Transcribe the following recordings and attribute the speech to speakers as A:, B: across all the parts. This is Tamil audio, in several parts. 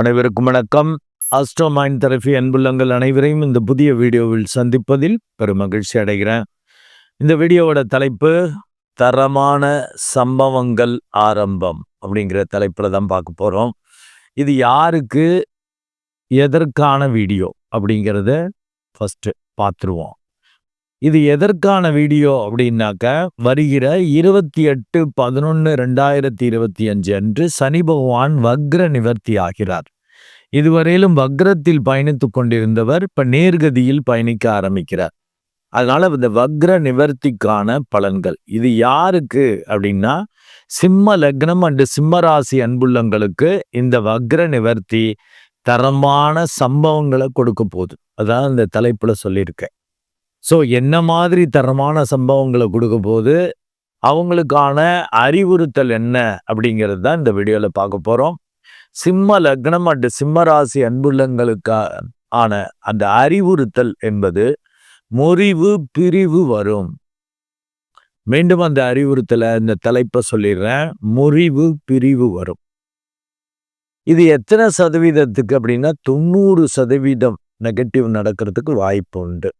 A: அனைவருக்கும் வணக்கம். அஸ்ட்ரோ மைண்ட் தெரபி அன்புள்ளங்கள் அனைவரையும் இந்த புதிய வீடியோவில் சந்திப்பதில் பெரும் மகிழ்ச்சி அடைகிறேன். இந்த வீடியோவோட தலைப்பு தரமான சம்பவங்கள் ஆரம்பம் அப்படிங்கிற தலைப்பில் தான் பார்க்க போகிறோம் இது யாருக்கு எதற்கான வீடியோ அப்படிங்கிறத ஃபஸ்ட்டு பார்த்துருவோம். இது எதற்கான வீடியோ அப்படின்னாக்க வருகிற இருபத்தி எட்டு பதினொன்று ரெண்டாயிரத்தி இருபத்தி அஞ்சு அன்று சனி பகவான் வக்ர நிவர்த்தி ஆகிறார். இதுவரையிலும் வக்ரத்தில் பயணித்து கொண்டிருந்தவர் இப்ப நேர்கதியில் பயணிக்க ஆரம்பிக்கிறார். அதனால இந்த வக்ர நிவர்த்திக்கான பலன்கள். இது யாருக்கு அப்படின்னா சிம்ம லக்னம் அண்டு சிம்மராசி அன்புள்ளங்களுக்கு இந்த வக்ர நிவர்த்தி தரமான சம்பவங்களை கொடுக்க போகுது. அதான் இந்த தலைப்புல சொல்லியிருக்கேன். ஸோ என்ன மாதிரி தரமான சம்பவங்களை கொடுக்க போது அவங்களுக்கான அறிவுறுத்தல் என்ன அப்படிங்கிறது தான் இந்த வீடியோவில் பார்க்க போகிறோம் சிம்ம லக்னம் அண்டு சிம்ம ராசி ஆன அந்த அறிவுறுத்தல் என்பது முறிவு பிரிவு வரும். மீண்டும் அந்த அறிவுறுத்தலை இந்த தலைப்பை சொல்லிடுறேன். முறிவு பிரிவு வரும். இது எத்தனை சதவீதத்துக்கு அப்படின்னா தொண்ணூறு சதவீதம் நெகட்டிவ் நடக்கிறதுக்கு வாய்ப்பு உண்டு.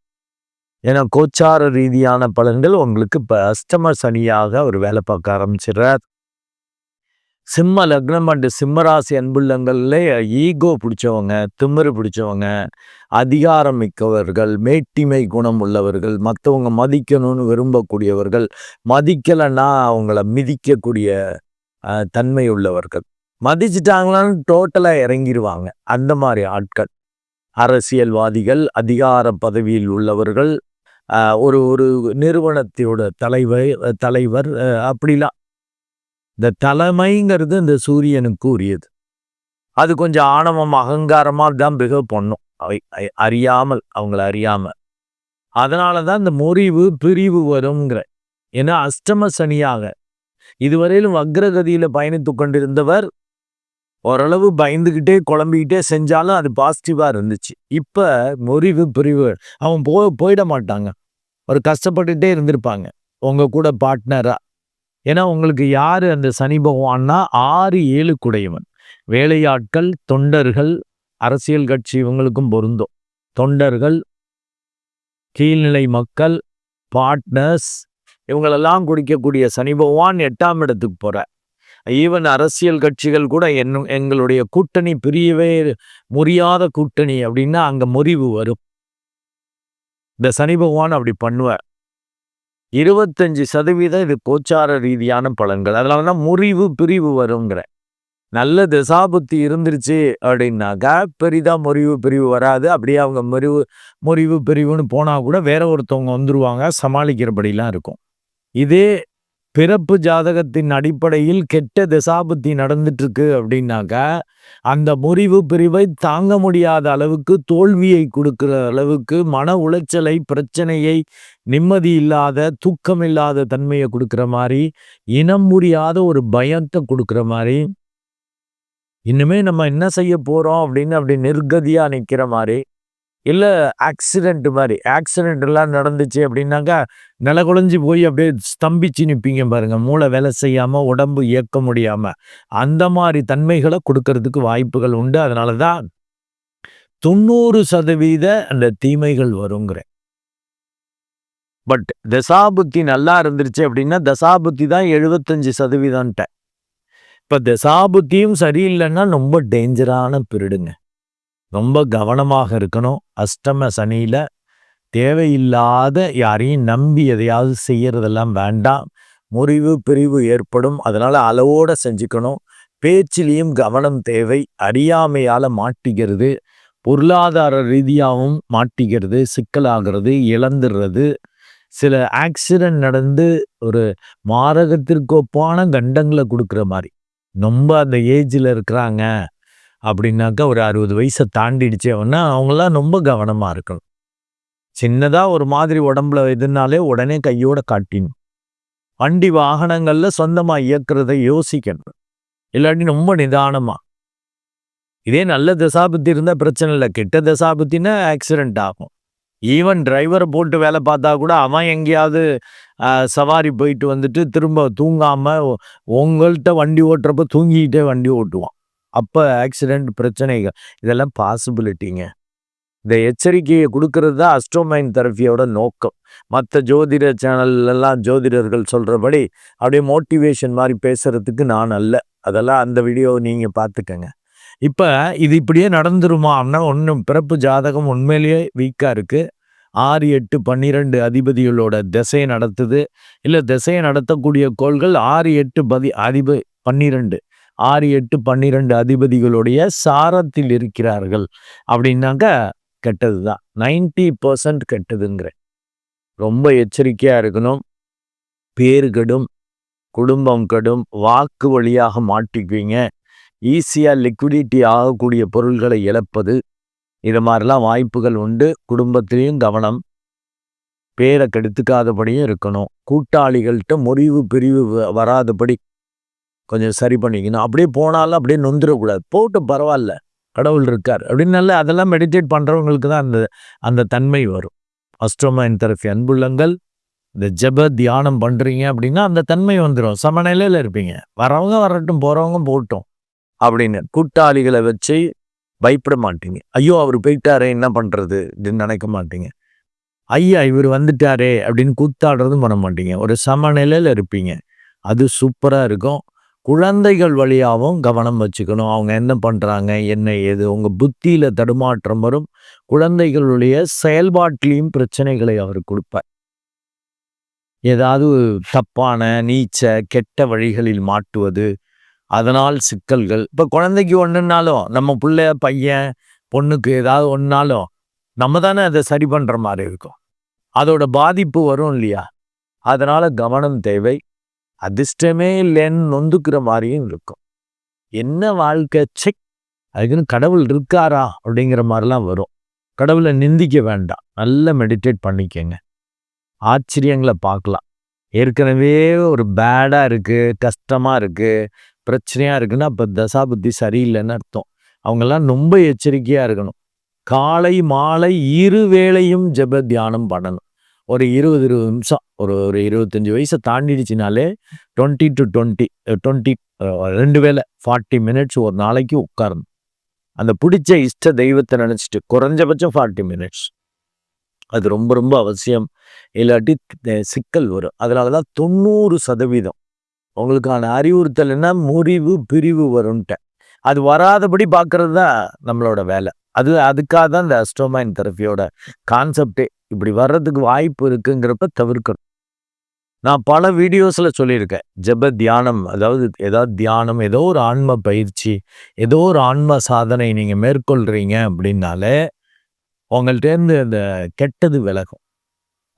A: ஏன்னா கோச்சார ரீதியான பலன்கள் உங்களுக்கு இப்போ அஷ்டம சனியாக அவர் வேலை பார்க்க ஆரம்பிச்சிடுறார். சிம்ம லக்னம் அண்டு சிம்மராசி அன்புள்ளங்கள்ல ஈகோ பிடிச்சவங்க திமிரு பிடிச்சவங்க அதிகாரம் மிக்கவர்கள் மேட்டிமை குணம் உள்ளவர்கள் மற்றவங்க மதிக்கணும்னு விரும்பக்கூடியவர்கள் மதிக்கலைன்னா அவங்கள மிதிக்கக்கூடிய தன்மை உள்ளவர்கள். மதிச்சிட்டாங்களான்னு டோட்டலாக இறங்கிடுவாங்க அந்த மாதிரி ஆட்கள். அரசியல்வாதிகள் அதிகார பதவியில் உள்ளவர்கள் ஒரு ஒரு நிறுவனத்தோட தலைவர் தலைவர் அப்படிலாம். இந்த தலைமைங்கிறது இந்த சூரியனுக்கு உரியது அது கொஞ்சம் ஆணவம் அகங்காரமாக தான் பிகவ் பண்ணும். அவை அறியாமல் அவங்கள அறியாமல் அதனால தான் இந்த முறிவு பிரிவு வருங்கிற ஏன்னா அஷ்டம சனியாக. இதுவரையிலும் வக்ரகதியில் பயணித்து கொண்டிருந்தவர் ஓரளவு பயந்துக்கிட்டே குழம்பிக்கிட்டே செஞ்சாலும் அது பாசிட்டிவாக இருந்துச்சு. இப்போ முறிவு பிரிவு அவன் போ போயிட மாட்டாங்க. ஒரு கஷ்டப்பட்டுட்டே இருந்திருப்பாங்க. உங்கள் கூட பார்ட்னராக ஏன்னா உங்களுக்கு யார் அந்த சனி பகவான்னா ஆறு ஏழு குடையவன். வேலையாட்கள் தொண்டர்கள் அரசியல் கட்சி இவங்களுக்கும் பொருந்தும். தொண்டர்கள் கீழ்நிலை மக்கள் பார்ட்னர்ஸ் இவங்களெல்லாம் குடிக்கக்கூடிய சனி பகவான் எட்டாம் இடத்துக்கு போகிற ஈவன் அரசியல் கட்சிகள் கூட என் எங்களுடைய கூட்டணி பிரியவே முறியாத கூட்டணி அப்படின்னா அங்கே முறிவு வரும். இந்த சனி பகவான் அப்படி பண்ணுவார். இருபத்தஞ்சு சதவீதம் இது கோச்சார ரீதியான பலன்கள். அதனால தான் முறிவு பிரிவு வருங்கிற நல்ல திசாபுத்தி இருந்துருச்சு அப்படின்னாக்கா பெரிதாக முறிவு பிரிவு வராது. அப்படியே அவங்க முறிவு முறிவு பிரிவுன்னு போனால் கூட வேற ஒருத்தவங்க வந்துருவாங்க சமாளிக்கிறபடிலாம் இருக்கும். இதே பிறப்பு ஜாதகத்தின் அடிப்படையில் கெட்ட திசாபுத்தி நடந்துட்டு இருக்கு அப்படின்னாக்கா அந்த முறிவு பிரிவை தாங்க முடியாத அளவுக்கு தோல்வியை கொடுக்குற அளவுக்கு மன உளைச்சலை பிரச்சனையை நிம்மதி இல்லாத தூக்கம் இல்லாத தன்மையை கொடுக்குற மாதிரி இனம் முடியாத ஒரு பயத்தை கொடுக்குற மாதிரி இன்னுமே நம்ம என்ன செய்ய போறோம் அப்படின்னு அப்படி நிர்கதியா நிற்கிற மாதிரி இல்லை ஆக்சிடெண்ட் மாதிரி. ஆக்சிடெண்ட் எல்லாம் நடந்துச்சு அப்படின்னாக்கா நிலகுலைஞ்சி போய் அப்படியே ஸ்தம்பிச்சு நிற்பீங்க பாருங்கள் மூளை வேலை செய்யாமல் உடம்பு இயக்க முடியாமல் அந்த மாதிரி தன்மைகளை கொடுக்கறதுக்கு வாய்ப்புகள் உண்டு. அதனால தான் தொண்ணூறு சதவீத அந்த தீமைகள் வருங்கிறேன். பட் தசாபுத்தி நல்லா இருந்துருச்சு அப்படின்னா தசாபுத்தி தான் எழுபத்தஞ்சு சதவீதம்ட்ட இப்போ தசாபுத்தியும் சரியில்லைன்னா ரொம்ப டேஞ்சரான பிரிடுங்க ரொம்ப கவனமாக இருக்கணும். அஷ்டம சனியில் தேவையில்லாத யாரையும் நம்பி எதையாவது செய்கிறதெல்லாம் வேண்டாம். முறிவு பிரிவு ஏற்படும். அதனால் அளவோடு செஞ்சுக்கணும். பேச்சிலையும் கவனம் தேவை. அறியாமையால் மாட்டிக்கிறது. பொருளாதார ரீதியாகவும் மாட்டிக்கிறது. சிக்கலாகிறது இழந்துடுறது சில ஆக்சிடென்ட் நடந்து ஒரு மாரகத்திற்கு ஒப்பான கண்டங்களை கொடுக்குற மாதிரி. ரொம்ப அந்த ஏஜில் இருக்கிறாங்க. அப்படின்னாக்கா ஒரு அறுபது வயசை தாண்டிடுச்சே அப்படின்னா அவங்களாம் ரொம்ப கவனமாக இருக்கணும். சின்னதாக ஒரு மாதிரி உடம்புல எதுனாலே உடனே கையோட காட்டினும் வண்டி வாகனங்களில் சொந்தமாக இயக்கிறத யோசிக்கணும். இல்லாட்டி ரொம்ப நிதானமாக இதே நல்ல தசாபுத்தி இருந்தால் பிரச்சனை இல்லை. கெட்ட தசாபத்தின்னா ஆக்சிடென்ட் ஆகும். ஈவன் டிரைவரை போட்டு வேலை பார்த்தா கூட அவன் எங்கேயாவது சவாரி போயிட்டு வந்துட்டு திரும்ப தூங்காமல் உங்கள்கிட்ட வண்டி ஓட்டுறப்ப தூங்கிக்கிட்டே வண்டி ஓட்டுவான். அப்போ ஆக்சிடெண்ட் பிரச்சனைகள் இதெல்லாம் பாசிபிலிட்டிங்க இந்த எச்சரிக்கையை கொடுக்கறது தான் அஸ்ட்ரோமைன் தெரப்பியோட நோக்கம். மற்ற ஜோதிட சேனல்லாம் ஜோதிடர்கள் சொல்கிறபடி அப்படியே மோட்டிவேஷன் மாதிரி பேசுகிறதுக்கு நான் அல்ல. அதெல்லாம் அந்த வீடியோ நீங்கள் பார்த்துக்கங்க. இப்போ இது இப்படியே நடந்துருமா அப்படின்னா ஒன்றும் பிறப்பு ஜாதகம் உண்மையிலேயே வீக்காக இருக்குது ஆறு எட்டு பன்னிரெண்டு அதிபதிகளோட திசையை நடத்துது. இல்லை திசையை நடத்தக்கூடிய கோள்கள் ஆறு எட்டு பதி அதிப பன்னிரெண்டு. ஆறு எட்டு பன்னிரெண்டு அதிபதிகளுடைய சாரத்தில் இருக்கிறார்கள். அப்படின்னாக்க கெட்டது தான் நைன்டி பர்சன்ட் கெட்டதுங்கிறேன். ரொம்ப எச்சரிக்கையாக இருக்கணும். பேர் கெடும் குடும்பம் கெடும் வாக்கு வழியாக மாட்டிக்குவீங்க. ஈஸியாக லிக்விடிட்டி ஆகக்கூடிய பொருள்களை இழப்பது. இது மாதிரிலாம் வாய்ப்புகள் உண்டு. குடும்பத்திலையும் கவனம். பேரை கெடுத்துக்காதபடியும் இருக்கணும். கூட்டாளிகள்கிட்ட முறிவு பிரிவு வராதபடி கொஞ்சம் சரி பண்ணிக்கணும். அப்படியே போனாலும் அப்படியே நொந்துடக்கூடாது போட்டு பரவாயில்ல கடவுள் இருக்கார். அப்படின்னால அதெல்லாம் மெடிடேட் பண்ணுறவங்களுக்கு தான் அந்த அந்த தன்மை வரும். அஸ்ட்ரோமைன் தெரப்பி அன்புள்ளங்கள் இந்த ஜப தியானம் பண்ணுறீங்க அப்படின்னா அந்த தன்மை வந்துடும் சமநிலையில் இருப்பீங்க. வரவங்க வரட்டும் போகிறவங்க போட்டோம் அப்படின்னு. கூட்டாளிகளை வச்சு பயப்பட மாட்டீங்க. ஐயோ அவர் போயிட்டாரே என்ன பண்ணுறது அப்படின்னு நினைக்க மாட்டீங்க. ஐயா இவர் வந்துட்டாரே அப்படின்னு கூத்தாடுறதும் பண்ண மாட்டீங்க. ஒரு சமநிலையில் இருப்பீங்க. அது சூப்பராக இருக்கும். குழந்தைகள் வழியாகவும் கவனம் வச்சுக்கணும். அவங்க என்ன பண்ணுறாங்க என்ன ஏது? உங்கள் புத்தியில் தடுமாற்றம் வரும். குழந்தைகளுடைய செயல்பாட்டிலையும் பிரச்சனைகளை அவர் கொடுப்பார். ஏதாவது தப்பான நீச்ச கெட்ட வழிகளில் மாட்டுவது அதனால் சிக்கல்கள். இப்போ குழந்தைக்கு ஒன்றுனாலும் நம்ம பிள்ளை பையன் பொண்ணுக்கு ஏதாவது ஒன்றாலும் நம்ம தானே அதை சரி பண்ணுற மாதிரி இருக்கும். அதோட பாதிப்பு வரும் இல்லையா? அதனால் கவனம் தேவை. அதிர்ஷ்டமே இல்லைன்னு நொந்துக்கிற மாதிரியும் இருக்கும். என்ன வாழ்க்கை? செக் அதுக்குன்னு கடவுள் இருக்காரா? அப்படிங்கிற மாதிரிலாம் வரும். கடவுளை நிந்திக்க வேண்டாம். நல்லா மெடிடேட் பண்ணிக்கங்க. ஆச்சரியங்களை பார்க்கலாம். ஏற்கனவே ஒரு பேடாக இருக்குது கஷ்டமாக இருக்குது பிரச்சனையாக இருக்குன்னா அப்போ தசாபுத்தி சரியில்லைன்னு அர்த்தம். அவங்கெல்லாம் ரொம்ப எச்சரிக்கையாக இருக்கணும். காலை மாலை இரு வேளையும் ஜெப தியானம் பண்ணணும். ஒரு இருபது இருபது நிமிஷம் ஒரு ஒரு இருபத்தஞ்சி வயசை தாண்டிடுச்சினாலே டுவெண்ட்டி டு டுவெண்ட்டி டுவெண்ட்டி ரெண்டு வேலை ஃபார்ட்டி மினிட்ஸ் ஒரு நாளைக்கு உட்காரணும். அந்த பிடிச்ச இஷ்ட தெய்வத்தை நினச்சிட்டு குறைஞ்சபட்சம் ஃபார்ட்டி மினிட்ஸ் அது ரொம்ப ரொம்ப அவசியம். இல்லாட்டி சிக்கல் வரும். அதனால தான் தொண்ணூறு சதவீதம். உங்களுக்கான அறிவுறுத்தல் என்ன? முறிவு பிரிவு வரும்ன்ட்டேன். அது வராதபடி பார்க்குறது தான் நம்மளோட வேலை. அது அதுக்காக தான் இந்த அஸ்டோமைன் தெரப்பியோட கான்செப்டே. இப்படி வர்றதுக்கு வாய்ப்பு இருக்குங்கிறப்ப தவிர்க்கணும். நான் பல வீடியோஸில் சொல்லியிருக்கேன். ஜெப தியானம் அதாவது ஏதாவது தியானம் ஏதோ ஒரு ஆன்ம பயிற்சி ஏதோ ஒரு ஆன்ம சாதனை நீங்கள் மேற்கொள்கிறீங்க அப்படின்னாலே உங்கள்கிட்டேருந்து அந்த கெட்டது விலகும்.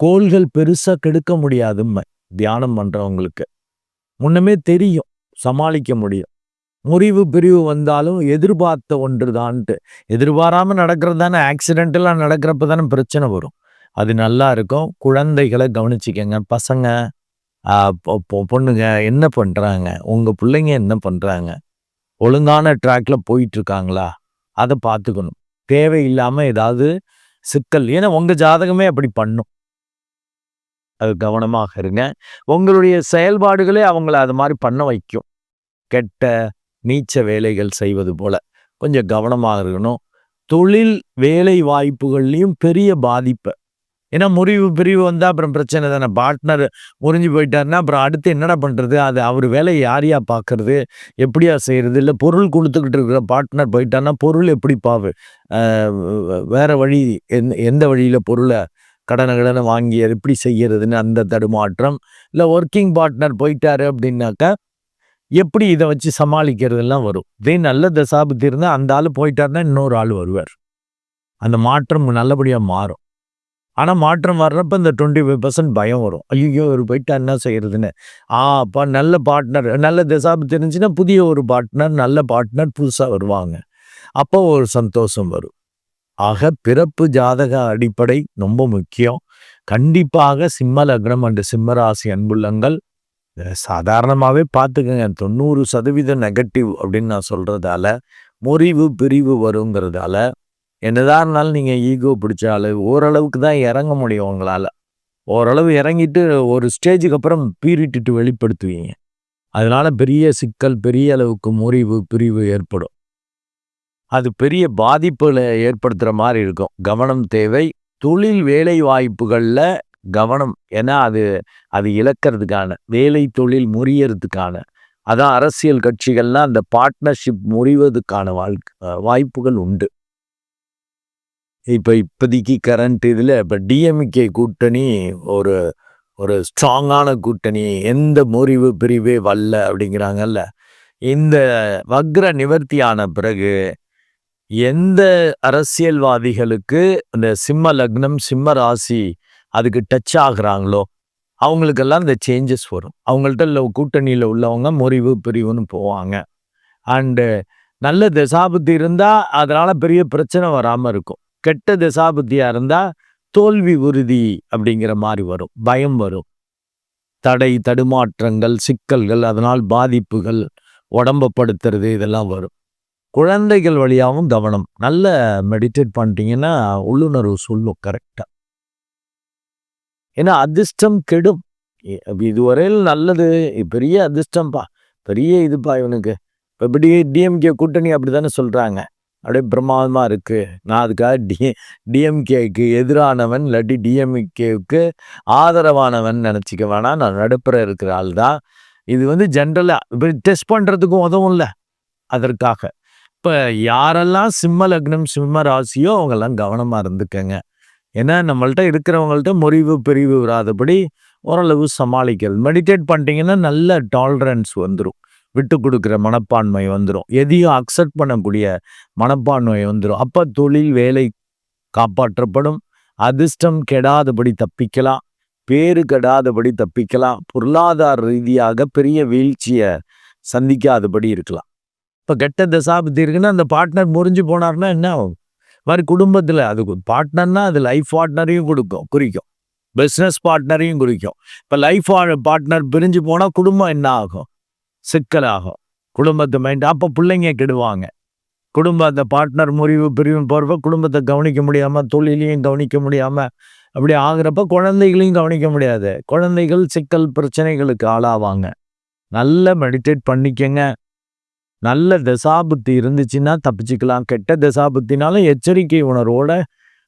A: கோள்கள் பெருசாக கெடுக்க முடியாதும்மை தியானம் பண்ணுறவங்களுக்கு முன்னமே தெரியும். சமாளிக்க முடியும். முறிவு பிரிவு வந்தாலும் எதிர்பார்த்த ஒன்று தான்ட்டு எதிர்பாராமல் நடக்கிறது தானே ஆக்சிடென்டெல்லாம் நடக்கிறப்ப தானே பிரச்சனை வரும். அது நல்லா இருக்கும். குழந்தைகளை கவனிச்சிக்கங்க. பசங்க பொண்ணுங்க என்ன பண்ணுறாங்க உங்கள் பிள்ளைங்க என்ன பண்ணுறாங்க ஒழுங்கான ட்ராக்ல போயிட்டுருக்காங்களா? அதை பார்த்துக்கணும். தேவையில்லாமல் ஏதாவது சிக்கல். ஏன்னா உங்கள் ஜாதகமே அப்படி பண்ணும். அது கவனமாக இருங்க. உங்களுடைய செயல்பாடுகளே அவங்கள அது மாதிரி பண்ண வைக்கும். கெட்ட நீச்ச வேலைகள் செய்வது போல கொஞ்சம் கவனமாக இருக்கணும். தொழில் வேலை வாய்ப்புகள்லையும் பெரிய பாதிப்பை. ஏன்னா முறிவு பிரிவு வந்தால் அப்புறம் பிரச்சனை தானே. பார்ட்னர் முறிஞ்சு போயிட்டாருன்னா அப்புறம் அடுத்து என்னடா பண்ணுறது அது அவர் வேலையை யாரையா பார்க்கறது? எப்படியா செய்கிறது இல்லை பொருள் கொடுத்துக்கிட்டு இருக்கிற பார்ட்னர் போயிட்டான்னா பொருள் எப்படி பாவு? வேறு வழி எந்த எந்த வழியில் பொருளை கடனை கடனை வாங்கி எப்படி செய்கிறதுன்னு அந்த தடுமாற்றம். இல்லை ஒர்க்கிங் பார்ட்னர் போயிட்டாரு அப்படின்னாக்கா எப்படி இதை வச்சு சமாளிக்கிறதுலாம் வரும். இதே நல்ல தசாபுத்தி இருந்தால் அந்த ஆள் போயிட்டாருன்னா இன்னொரு ஆள் வருவார். அந்த மாற்றம் நல்லபடியாக மாறும். ஆனால் மாற்றம் வர்றப்ப இந்த டுவெண்ட்டி ஃபைவ் பர்சன்ட் பயம் வரும். ஐயோ ஒரு போயிட்டா என்ன செய்கிறதுன்னு ஆ அப்போ நல்ல பார்ட்னர் நல்ல தசாபுத்தி இருந்துச்சுன்னா புதிய ஒரு பார்ட்னர் நல்ல பார்ட்னர் புதுசாக வருவாங்க. அப்போ ஒரு சந்தோஷம் வரும். ஆக பிறப்பு ஜாதக அடிப்படை ரொம்ப முக்கியம். கண்டிப்பாக சிம்ம லக்னம் அண்டு சிம்மராசி அன்புள்ளங்கள் சாதாரணமாகவே பார்த்துக்கங்க. தொண்ணூறு சதவீதம் நெகட்டிவ் அப்படின்னு நான் சொல்கிறதால முறிவு பிரிவு வருங்கிறதால என்னதான் இருந்தாலும் நீங்கள் ஈகோ பிடிச்சாலும் ஓரளவுக்கு தான் இறங்க முடியும் உங்களால். ஓரளவு இறங்கிட்டு ஒரு ஸ்டேஜுக்கு அப்புறம் பீரிட்டுட்டு வெளிப்படுத்துவீங்க. அதனால பெரிய சிக்கல் பெரிய அளவுக்கு முறிவு பிரிவு ஏற்படும். அது பெரிய பாதிப்புகளை ஏற்படுத்துகிற மாதிரி இருக்கும். கவனம் தேவை. தொழில் வேலை வாய்ப்புகளில் கவனம். ஏன்னா அது அது இழக்கிறதுக்கான வேலை தொழில் முறியறதுக்கான அதான் அரசியல் கட்சிகள்லாம் அந்த பார்ட்னர்ஷிப் முறிவதுக்கான வாழ்க்கை வாய்ப்புகள் உண்டு. இப்போ இப்போதைக்கு கரண்ட் இதில் இப்போ டிஎம்கே கூட்டணி ஒரு ஒரு ஸ்ட்ராங்கான கூட்டணி எந்த முறிவு பிரிவே வல்ல அப்படிங்கிறாங்கல்ல. இந்த வக்ர நிவர்த்தியான பிறகு எந்த அரசியல்வாதிகளுக்கு இந்த சிம்ம லக்னம் சிம்ம ராசி அதுக்கு டச் ஆகுறாங்களோ அவங்களுக்கெல்லாம் இந்த சேஞ்சஸ் வரும். அவங்கள்ட்ட இல்லை கூட்டணியில் உள்ளவங்க முறிவு பிரிவுன்னு போவாங்க. அண்டு நல்ல தசாபுத்தி இருந்தால் அதனால் பெரிய பிரச்சனை வராமல் இருக்கும். கெட்ட தசாபுத்தியாக இருந்தால் தோல்வி உறுதி அப்படிங்கிற மாதிரி வரும். பயம் வரும். தடை தடுமாற்றங்கள் சிக்கல்கள் அதனால் பாதிப்புகள் உடம்பப்படுத்துறது இதெல்லாம் வரும். குழந்தைகள் வழியாகவும் கவனம். நல்ல மெடிடேட் பண்ணிட்டீங்கன்னா உள்ளுணர்வு சொல்லும் கரெக்டாக ஏன்னா அதிர்ஷ்டம் கெடும். இதுவரையில் நல்லது பெரிய அதிர்ஷ்டம்ப்பா பெரிய இதுப்பா இவனுக்கு. இப்போ இப்படி டிஎம்கே கூட்டணி அப்படி தானே சொல்கிறாங்க அப்படியே பிரமாதமாக இருக்குது நான் அதுக்காக டி டிஎம்கேக்கு எதிரானவன் இல்லாட்டி டிஎம்கேவுக்கு ஆதரவானவன் நினச்சிக்க வேணாம். நான் நடுப்புற இருக்கிற ஆள் தான். இது வந்து ஜென்ரலாக இப்போ டெஸ்ட் பண்ணுறதுக்கும் உதவும் இல்லை. அதற்காக. இப்போ யாரெல்லாம் சிம்ம லக்னம் சிம்ம ராசியோ அவங்கெல்லாம் கவனமாக இருந்துக்கங்க. ஏன்னா நம்மள்ட்ட இருக்கிறவங்கள்ட்ட முறிவு பிரிவு வராதபடி ஓரளவு சமாளிக்கிறது. மெடிடேட் பண்ணிட்டீங்கன்னா நல்ல டாலரன்ஸ் வந்துடும் விட்டு கொடுக்குற மனப்பான்மை வந்துடும் எதையும் அக்செப்ட் பண்ணக்கூடிய மனப்பான்மை வந்துடும் அப்போ தொழில் வேலை காப்பாற்றப்படும். அதிர்ஷ்டம் கெடாதபடி தப்பிக்கலாம். பேரு கெடாதபடி தப்பிக்கலாம். பொருளாதார ரீதியாக பெரிய வீழ்ச்சியை சந்திக்காதபடி இருக்கலாம். இப்போ கெட்ட தசாபத்தி இருக்குன்னா அந்த பார்ட்னர் முறிஞ்சு போனார்னா என்ன ஆகும்? மாதிரி குடும்பத்தில் அது பார்ட்னர்னால் அது லைஃப் பார்ட்னரையும் கொடுக்கும் குறிக்கும். பிஸ்னஸ் பார்ட்னரையும் குறிக்கும். இப்போ லைஃப் பார்ட்னர் பிரிஞ்சு போனால் குடும்பம் என்ன ஆகும்? சிக்கலாகும். குடும்பத்தை மைண்ட் அப்போ பிள்ளைங்க கெடுவாங்க. குடும்ப அந்த பார்ட்னர் முறிவு பிரிவு போகிறப்ப குடும்பத்தை கவனிக்க முடியாமல் தொழிலையும் கவனிக்க முடியாமல் அப்படி ஆகிறப்ப குழந்தைகளையும் கவனிக்க முடியாது. குழந்தைகள் சிக்கல் பிரச்சனைகளுக்கு ஆளாவாங்க. நல்ல மெடிடேட் பண்ணிக்கங்க. நல்ல தசாபுத்தி இருந்துச்சுன்னா தப்பிச்சுக்கலாம். கெட்ட தசாபுத்தினாலும் எச்சரிக்கை உணர்வோட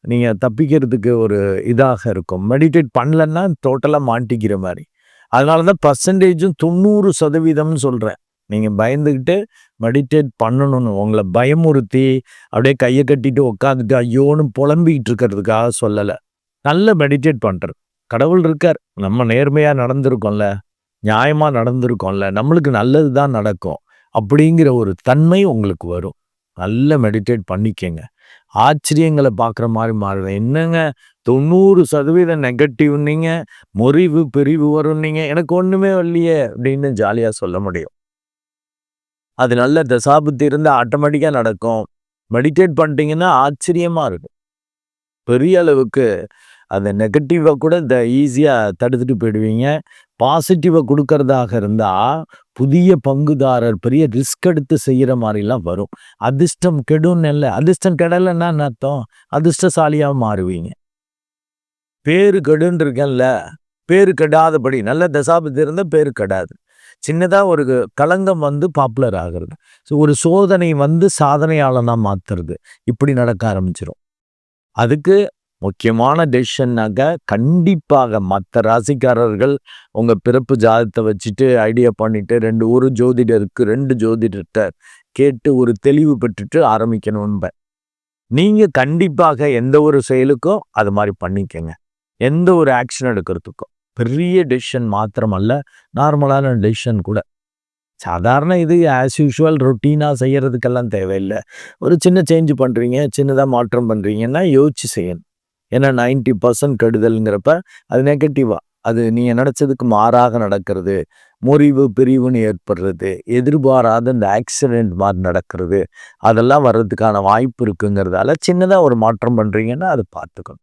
A: நீங்கள் தப்பிக்கிறதுக்கு ஒரு இதாக இருக்கும். மெடிடேட் பண்ணலன்னா டோட்டலாக மாட்டிக்கிற மாதிரி. அதனால தான் பர்சன்டேஜும் தொண்ணூறு சதவீதம்னு சொல்கிறேன் நீங்கள் பயந்துக்கிட்டு மெடிடேட் பண்ணணும்னு உங்களை பயமுறுத்தி அப்படியே கையை கட்டிட்டு உட்காந்துட்டு ஐயோன்னு புலம்பிக்கிட்டு இருக்கிறதுக்காக சொல்லலை. நல்ல மெடிடேட் பண்ணுறது கடவுள் இருக்கார். நம்ம நேர்மையாக நடந்திருக்கோம்ல. நியாயமாக நடந்திருக்கோம்ல. நம்மளுக்கு நல்லது தான் நடக்கும். அப்படிங்கிற ஒரு தன்மை உங்களுக்கு வரும். நல்ல மெடிடேட் பண்ணிக்கங்க. ஆச்சரியங்களை பார்க்குற மாதிரி மாறுது. என்னங்க? தொண்ணூறு சதவீதம் நெகட்டிவ்னீங்க முறிவு பிரிவு வரும்னீங்க எனக்கு ஒன்றுமே இல்லையே அப்படின்னு ஜாலியாக சொல்ல முடியும். அது நல்ல தசாபுத்தி இருந்தால் ஆட்டோமேட்டிக்காக நடக்கும். மெடிடேட் பண்ணிட்டீங்கன்னா ஆச்சரியமாக இருக்கும் பெரிய அளவுக்கு அந்த நெகட்டிவை கூட இந்த ஈஸியாக தடுத்துட்டு போயிடுவீங்க. பாசிட்டிவை கொடுக்கறதாக இருந்தால் புதிய பங்குதாரர் பெரிய ரிஸ்க் எடுத்து செய்கிற மாதிரிலாம் வரும். அதிர்ஷ்டம் கெடுன்னு இல்லை. அதிர்ஷ்டம் கெடலைன்னா அர்த்தம்? அதிர்ஷ்டசாலியாக மாறுவீங்க. பேரு கெடுன்னு இருக்கேன்ல பேரு கெடாதபடி நல்ல தசாபதி இருந்தால் பேரு கெடாது. சின்னதாக ஒரு களங்கம் வந்து பாப்புலர் ஆகிறது. ஸோ ஒரு சோதனை வந்து சாதனையாளனாக மாற்றுறது இப்படி நடக்க ஆரம்பிச்சிடும் அதுக்கு முக்கியமான டெசிஷன்னாக்க கண்டிப்பாக மற்ற ராசிக்காரர்கள் உங்கள் பிறப்பு ஜாதத்தை வச்சுட்டு ஐடியா பண்ணிவிட்டு ரெண்டு ஒரு ஜோதிடருக்கு ரெண்டு ஜோதிடர்கிட்ட கேட்டு ஒரு தெளிவு பெற்றுட்டு ஆரம்பிக்கணும் நீங்கள் கண்டிப்பாக எந்த ஒரு செயலுக்கும் அது மாதிரி பண்ணிக்கங்க. எந்த ஒரு ஆக்ஷன் எடுக்கிறதுக்கும். பெரிய டெசிஷன் மாத்திரமல்ல நார்மலான டெசிஷன் கூட. சாதாரண இது ஆஸ் யூஷுவல் ரொட்டீனாக செய்கிறதுக்கெல்லாம் தேவையில்லை. ஒரு சின்ன சேஞ்ச் பண்ணுறீங்க சின்னதாக மாற்றம் பண்ணுறீங்கன்னா யோசிச்சு செய்யணும். ஏன்னா நைன்டி பர்சன்ட் கெடுதல்ங்கிறப்ப அது நெகட்டிவாக அது நீங்கள் நினச்சதுக்கு மாறாக நடக்கிறது. முறிவு பிரிவுன்னு ஏற்படுறது. எதிர்பாராத இந்த ஆக்சிடெண்ட் மாதிரி நடக்கிறது. அதெல்லாம் வர்றதுக்கான வாய்ப்பு இருக்குங்கிறதால சின்னதாக ஒரு மாற்றம் பண்ணுறீங்கன்னா அதை பார்த்துக்கணும்.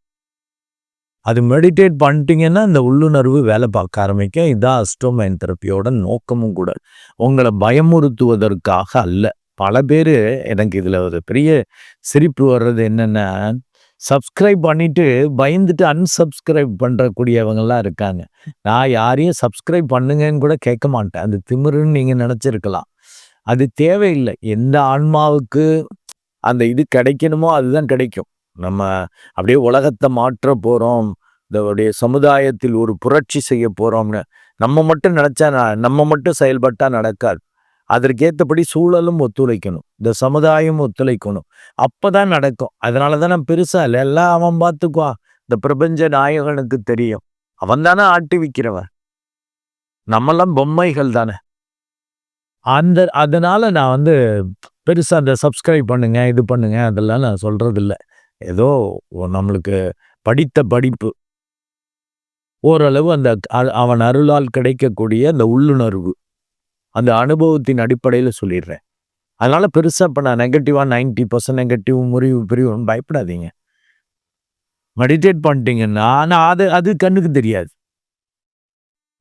A: அது மெடிடேட் பண்ணிட்டீங்கன்னா இந்த உள்ளுணர்வு வேலை பார்க்க ஆரம்பிக்கும். இதான் அஸ்டோமைன் தெரப்பியோட நோக்கமும் கூட. உங்களை பயமுறுத்துவதற்காக அல்ல. பல பேர் எனக்கு இதில் ஒரு பெரிய சிரிப்பு வர்றது என்னென்னா சப்ஸ்கிரைப் பண்ணிவிட்டு பயந்துட்டு அன்சப்ஸ்கிரைப் பண்ணுறக்கூடியவங்களாம் இருக்காங்க. நான் யாரையும் சப்ஸ்கிரைப் பண்ணுங்கன்னு கூட கேட்க மாட்டேன். அது திமிருன்னு நீங்கள் நினச்சிருக்கலாம். அது தேவையில்லை. எந்த ஆன்மாவுக்கு அந்த இது கிடைக்கணுமோ அதுதான் கிடைக்கும். நம்ம அப்படியே உலகத்தை மாற்ற போகிறோம் இதோடைய சமுதாயத்தில் ஒரு புரட்சி செய்ய போகிறோம்னு நம்ம மட்டும் நினச்சா நம்ம மட்டும் செயல்பட்டால் நடக்காது. அதற்கேற்றபடி சூழலும் ஒத்துழைக்கணும். இந்த சமுதாயம் ஒத்துழைக்கணும். அப்போ தான் நடக்கும். அதனால தான் நான் பெருசாக இல்லை. எல்லாம் அவன் பார்த்துக்குவா இந்த பிரபஞ்ச நாயகனுக்கு தெரியும். அவன் தானே ஆட்டி விற்கிறவன் நம்மெல்லாம் பொம்மைகள் தானே. அந்த அதனால் நான் வந்து பெருசாக அந்த சப்ஸ்கிரைப் பண்ணுங்க இது பண்ணுங்க அதெல்லாம் நான் சொல்கிறதில்ல ஏதோ நம்மளுக்கு படித்த படிப்பு. ஓரளவு அந்த அவன் அருளால் கிடைக்கக்கூடிய அந்த உள்ளுணர்வு. அந்த அனுபவத்தின் அடிப்படையில் சொல்லிடுறேன். அதனால் பெருசாக இப்போ நான் நெகட்டிவாக நைன்டி பர்சன்ட் நெகட்டிவ் முறிவு பிரிவுன்னு பயப்படாதீங்க. மெடிடேட் பண்ணிட்டீங்கன்னா ஆனால் அது அது கண்ணுக்கு தெரியாது.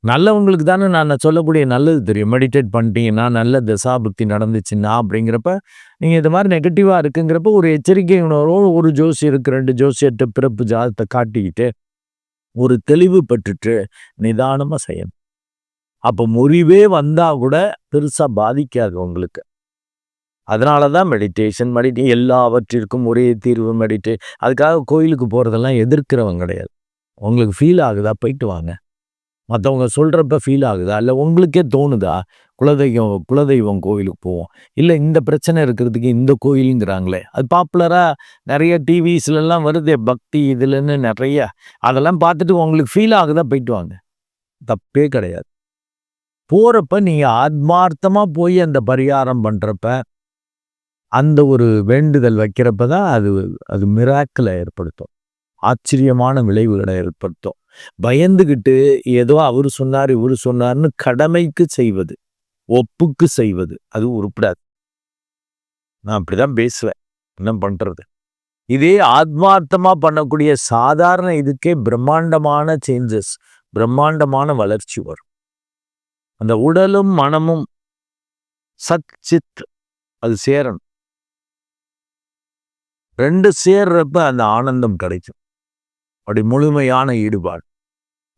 A: நல்லவங்களுக்கு தானே நான் சொல்லக்கூடிய நல்லது தெரியும். மெடிடேட் பண்ணிட்டீங்கன்னா நல்ல தசாபக்தி நடந்துச்சுன்னா அப்படிங்கிறப்ப நீங்கள் இது மாதிரி நெகட்டிவாக இருக்குங்கிறப்ப ஒரு எச்சரிக்கை உணர்வோடு ஒரு ஜோசியருக்கு ரெண்டு ஜோசியர்கிட்ட பிறப்பு ஜாதத்தை காட்டிக்கிட்டு ஒரு தெளிவு பெற்றுட்டு நிதானமாக செய்யணும். அப்போ முறிவே வந்தால் கூட பெருசாக பாதிக்காது உங்களுக்கு. அதனால தான் மெடிடேஷன் மெடிடே எல்லாவற்றிற்கும் ஒரே தீர்வு மெடிடே அதுக்காக கோயிலுக்கு போகிறதெல்லாம் எதிர்க்கிறவங்க கிடையாது. உங்களுக்கு ஃபீல் ஆகுதா? போயிட்டு வாங்க. மற்றவங்க சொல்கிறப்ப ஃபீல் ஆகுதா? இல்லை உங்களுக்கே தோணுதா? குலதெய்வம் குலதெய்வம் கோயிலுக்கு போவோம். இல்லை இந்த பிரச்சனை இருக்கிறதுக்கு இந்த கோயிலுங்கிறாங்களே. அது பாப்புலராக நிறைய டிவிஸ்லலாம் வருது பக்தி இதுலன்னு நிறைய. அதெல்லாம் பார்த்துட்டு உங்களுக்கு ஃபீல் ஆகுதா? போயிட்டு வாங்க. தப்பே கிடையாது. போகிறப்ப நீங்கள் ஆத்மார்த்தமாக போய் அந்த பரிகாரம் பண்ணுறப்ப அந்த ஒரு வேண்டுதல் வைக்கிறப்ப தான் அது அது மிராக்கில் ஏற்படுத்தும். ஆச்சரியமான விளைவுகளை ஏற்படுத்தும். பயந்துக்கிட்டு ஏதோ அவர் சொன்னார் இவர் சொன்னார்னு கடமைக்கு செய்வது ஒப்புக்கு செய்வது அது உருப்படாது. நான் அப்படிதான் பேசுவேன். என்ன பண்ணுறது இதே ஆத்மார்த்தமாக பண்ணக்கூடிய சாதாரண இதுக்கே பிரம்மாண்டமான சேஞ்சஸ் பிரம்மாண்டமான வளர்ச்சி வரும். அந்த உடலும் மனமும் சத் சித் அது சேரணும். ரெண்டு சேர்றப்ப அந்த ஆனந்தம் கிடைக்கும். அப்படி முழுமையான ஈடுபாடு.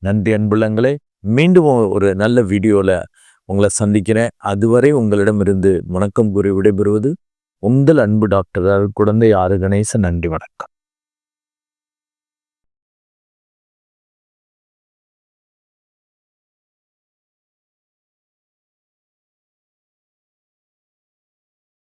A: நன்றி அன்புள்ளங்களே மீண்டும் ஒரு நல்ல வீடியோவில் உங்களை சந்திக்கிறேன். அதுவரை உங்களிடமிருந்து வணக்கம் கூறி விடைபெறுவது உங்கள் அன்பு டாக்டர் குழந்தை ஆறு கணேசன் நன்றி வணக்கம்.